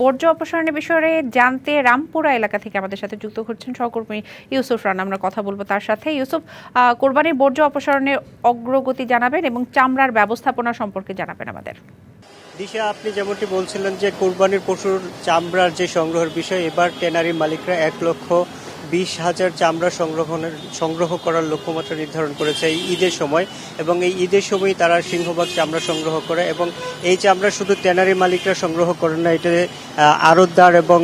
বর্জ্য অপসারণের বিষয়ে জানতে রামপুরা এলাকা থেকে আমাদের সাথে যুক্ত হচ্ছেন সহকর্মী ইউসুফ রান। আমরা কথা বলব তার সাথে। ইউসুফ কোরবানির বর্জ্য অপসারণের অগ্রগতি জানাবেন এবং চামড়ার ব্যবস্থাপনা সম্পর্কে জানাবেন আমাদের। দিশা, আপনি যেমনটি বলছিলেন যে কোরবানির পশুর চামড়ার যে সংগ্রহের বিষয়, এবার ট্যানারি মালিকরা এক লক্ষ বিশ হাজার চামড়া সংগ্রহণের সংগ্রহ করার লক্ষ্যমাত্রা নির্ধারণ করেছে এই ঈদের সময় এবং এই ঈদের সময় তারা সিংহভাগ চামড়া সংগ্রহ করে এবং এই চামড়া শুধু ট্যানারি মালিকরা সংগ্রহ করেন না এটা আড়তদার এবং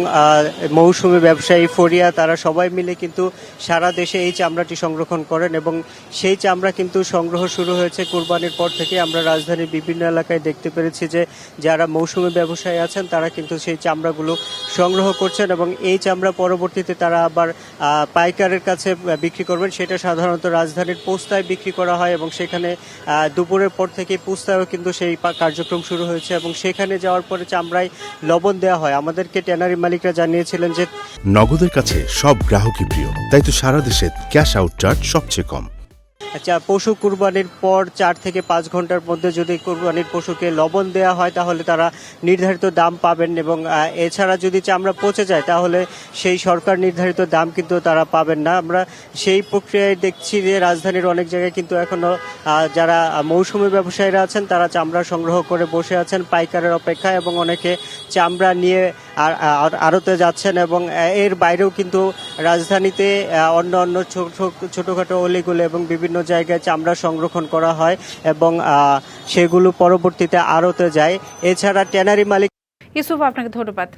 মৌসুমি ব্যবসায়ী ফরিয়া তারা সবাই মিলে কিন্তু সারা দেশে এই চামড়াটি সংরক্ষণ করেন এবং সেই চামড়া কিন্তু সংগ্রহ শুরু হয়েছে কোরবানির পর থেকে। আমরা রাজধানীর বিভিন্ন এলাকায় দেখতে পেরেছি যে যারা মৌসুমি ব্যবসায়ী আছেন তারা কিন্তু সেই চামড়াগুলো সংগ্রহ করছেন এবং এই চামড়া পরবর্তীতে তারা আবার পাইকারের কাছে বিক্রি করবেন। সেটা সাধারণত রাজধানীর পোস্তায় বিক্রি করা হয় এবং সেখানে দুপুরের পর থেকে পোস্তায়ও কিন্তু সেই কার্যক্রম শুরু হয়েছে এবং সেখানে যাওয়ার পরে চামড়ায় লবণ দেওয়া হয়। আমাদেরকে ট্যানারি মালিকরা জানিয়েছিলেন যে নগদের কাছে সব গ্রাহকই প্রিয়, তাই তো সারা দেশে ক্যাশ আউট চার্জ সবচেয়ে কম। পশু কুরবানির পর চার থেকে পাঁচ ঘণ্টার মধ্যে যদি কুরবানির পশুকে লবণ দেওয়া হয়, তাহলে তারা নির্ধারিত দাম পাবেন এবং এছাড়া যদি চামড়া পচে যায়, তাহলে সেই সরকার নির্ধারিত দাম কিন্তু তারা পাবেন না। আমরা সেই প্রক্রিয়ায় দেখছি যে রাজধানীর অনেক জায়গায় কিন্তু এখনও যারা মৌসুমী ব্যবসায়ীরা আছেন, তারা চামড়া সংগ্রহ করে বসে আছেন পাইকারের অপেক্ষায় এবং অনেকে চামড়া নিয়ে আড়তে যাচ্ছেন এবং এর বাইরেও কিন্তু রাজধানীতে অন্য অন্য ছোট ছোটোখাটো অলিগুলো এবং বিভিন্ন জায়গায় চামড়া সংরক্ষণ করা হয় এবং সেগুলো পরবর্তীতে আড়তে যায়। এছাড়া ট্যানারি মালিক ইউসুফ, আপনাকে ধন্যবাদ।